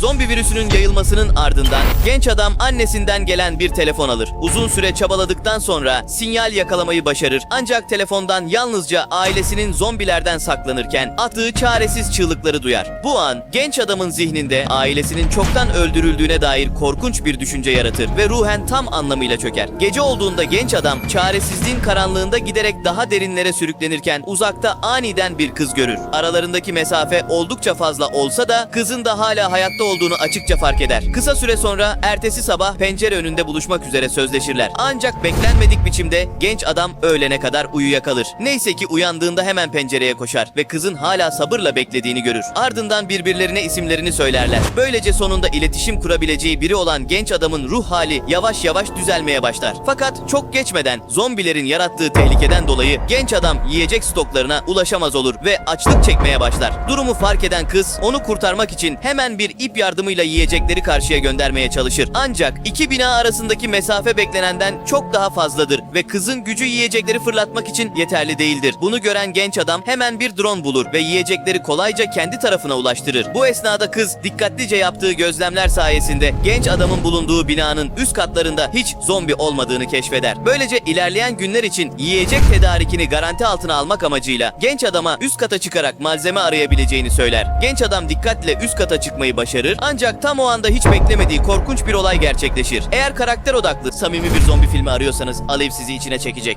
Zombi virüsünün yayılmasının ardından genç adam annesinden gelen bir telefon alır. Uzun süre çabaladıktan sonra sinyal yakalamayı başarır. Ancak telefondan yalnızca ailesinin zombilerden saklanırken attığı çaresiz çığlıkları duyar. Bu an genç adamın zihninde ailesinin çoktan öldürüldüğüne dair korkunç bir düşünce yaratır ve ruhen tam anlamıyla çöker. Gece olduğunda genç adam çaresizliğin karanlığında giderek daha derinlere sürüklenirken uzakta aniden bir kız görür. Aralarındaki mesafe oldukça fazla olsa da kızın da hala hayatta olduğunu açıkça fark eder. Kısa süre sonra ertesi sabah pencere önünde buluşmak üzere sözleşirler. Ancak beklenmedik biçimde genç adam öğlene kadar uyuyakalır. Neyse ki uyandığında hemen pencereye koşar ve kızın hala sabırla beklediğini görür. Ardından birbirlerine isimlerini söylerler. Böylece sonunda iletişim kurabileceği biri olan genç adamın ruh hali yavaş yavaş düzelmeye başlar. Fakat çok geçmeden zombilerin yarattığı tehlikeden dolayı genç adam yiyecek stoklarına ulaşamaz olur ve açlık çekmeye başlar. Durumu fark eden kız onu kurtarmak için hemen bir ip yardımıyla yiyecekleri karşıya göndermeye çalışır. Ancak iki bina arasındaki mesafe beklenenden çok daha fazladır ve kızın gücü yiyecekleri fırlatmak için yeterli değildir. Bunu gören genç adam hemen bir drone bulur ve yiyecekleri kolayca kendi tarafına ulaştırır. Bu esnada kız dikkatlice yaptığı gözlemler sayesinde genç adamın bulunduğu binanın üst katlarında hiç zombi olmadığını keşfeder. Böylece ilerleyen günler için yiyecek tedarikini garanti altına almak amacıyla genç adama üst kata çıkarak malzeme arayabileceğini söyler. Genç adam dikkatle üst kata çıkmayı başarır ancak tam o anda hiç beklemediği korkunç bir olay gerçekleşir. Eğer karakter odaklı samimi bir zombi filmi arıyorsanız Alev sizi içine çekecek.